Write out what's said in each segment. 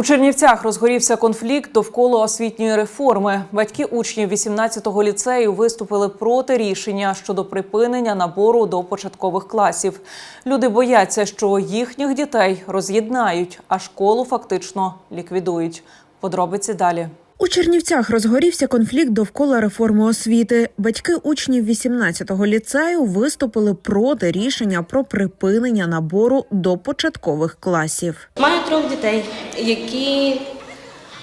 У Чернівцях розгорівся конфлікт довкола освітньої реформи. Батьки учнів 18-го ліцею виступили проти рішення щодо припинення набору до початкових класів. Люди бояться, що їхніх дітей роз'єднають, а школу фактично ліквідують. Подробиці далі. У Чернівцях розгорівся конфлікт довкола реформи освіти. Батьки учнів 18-го ліцею виступили проти рішення про припинення набору до початкових класів. Маю трьох дітей, які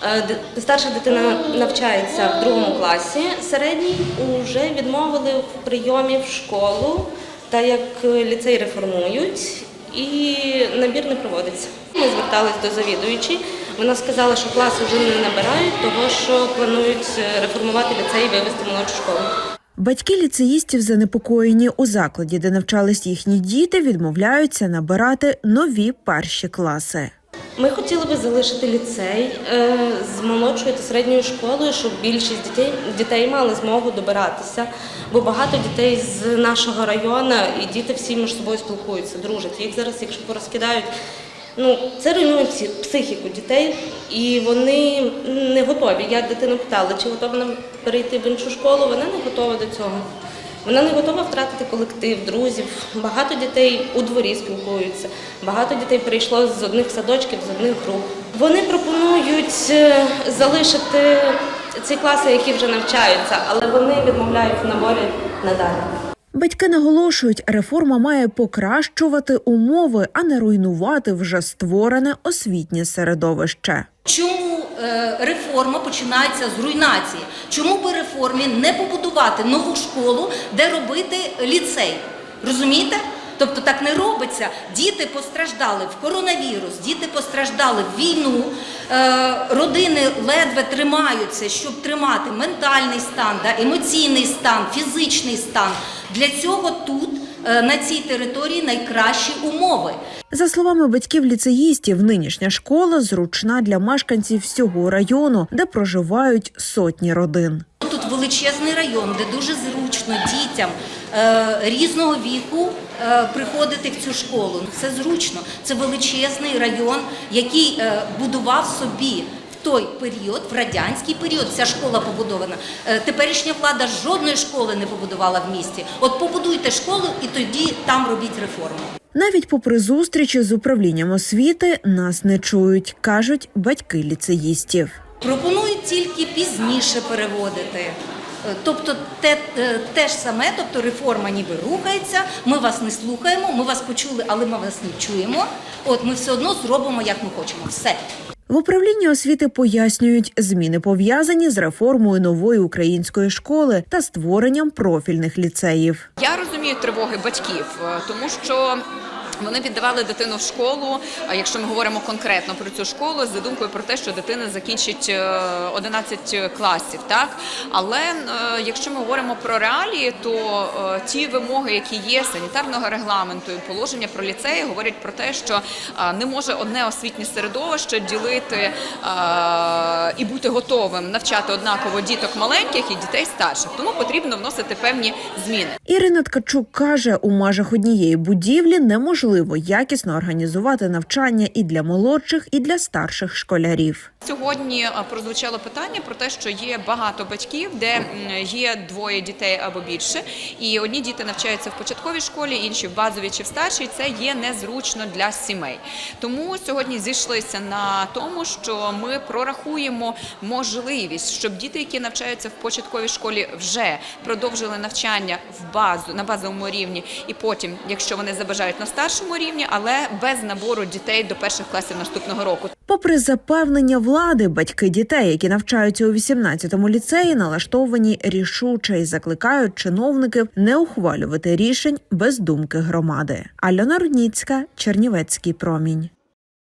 е, старша дитина навчається в другому класі, середній вже відмовили в прийомі в школу, та як ліцей реформують, і набір не проводиться. Ми звертались до завідуючої. Вона сказала, що класи вже не набирають, того що планують е, реформувати ліцей і вивести молодшу школу. Батьки ліцеїстів занепокоєні у закладі, де навчались їхні діти, відмовляються набирати нові перші класи. Ми хотіли би залишити ліцей е, з молодшою та середньою школою, щоб більшість дітей, дітей мали змогу добиратися. Бо багато дітей з нашого району і діти всі між собою спілкуються, дружать. Їх зараз, якщо порозкидають, ну це руйнує психіку дітей, і вони не готові. Я дитину питала, чи готова нам перейти в іншу школу. Вона не готова до цього. Вона не готова втратити колектив, друзів. Багато дітей у дворі спілкуються. Багато дітей прийшло з одних садочків, з одних груп. Вони пропонують е, залишити ці класи, які вже навчаються, але вони відмовляють в наборі надалі. Батьки наголошують, реформа має покращувати умови, а не руйнувати вже створене освітнє середовище. Чому е, реформа починається з руйнації? Чому би реформі не побудувати нову школу, де робити ліцей? Розумієте? Тобто так не робиться. Діти постраждали в коронавірус, діти постраждали в війну, е, родини ледве тримаються, щоб тримати ментальний стан, емоційний стан, фізичний стан. Для цього тут, е, на цій території, найкращі умови. За словами батьків ліцеїстів, нинішня школа зручна для мешканців всього району, де проживають сотні родин. Тут величезний район, де дуже зручно дітям різного віку е, приходити в цю школу. Це зручно. Це величезний район, який е, будував собі. В той період, в радянський період, ця школа побудована. Е, Теперішня влада жодної школи не побудувала в місті. От побудуйте школу і тоді там робіть реформу. Навіть попри зустрічі з управлінням освіти нас не чують, кажуть батьки ліцеїстів. Пропонують тільки пізніше переводити. Е, Тобто те, е, те ж саме, тобто реформа ніби рухається, ми вас не слухаємо, ми вас почули, але ми вас не чуємо. От ми все одно зробимо, як ми хочемо. Все. В управлінні освіти пояснюють, зміни пов'язані з реформою нової української школи та створенням профільних ліцеїв. Я розумію тривоги батьків, е, тому що. Вони віддавали дитину в школу. Якщо ми говоримо конкретно про цю школу, з задумкою про те, що дитина закінчить е, 11 класів, так але е, якщо ми говоримо про реалії, то е, ті вимоги, які є санітарного регламенту і положення про ліцеї, говорять про те, що е, не може одне освітнє середовище ділити е, і бути готовим навчати однаково діток маленьких і дітей старших. Тому потрібно вносити певні зміни. Ірина Ткачук каже, у межах однієї будівлі неможливо якісно організувати навчання і для молодших, і для старших школярів. Сьогодні е, прозвучало питання про те, що є багато батьків, де є двоє дітей або більше, і одні діти навчаються в початковій школі, інші в базовій чи в старшій. Це є незручно для сімей. Тому сьогодні зійшлися на тому, що ми прорахуємо можливість, щоб діти, які навчаються в початковій школі, вже продовжили навчання в базу на базовому рівні, і потім, якщо вони забажають на старшому рівні, але без набору дітей до перших класів наступного року. Попри запевнення влади, батьки дітей, які навчаються у 18-му ліцеї, налаштовані рішуче і закликають чиновників не ухвалювати рішень без думки громади. Альона Рудніцька, Чернівецький промінь.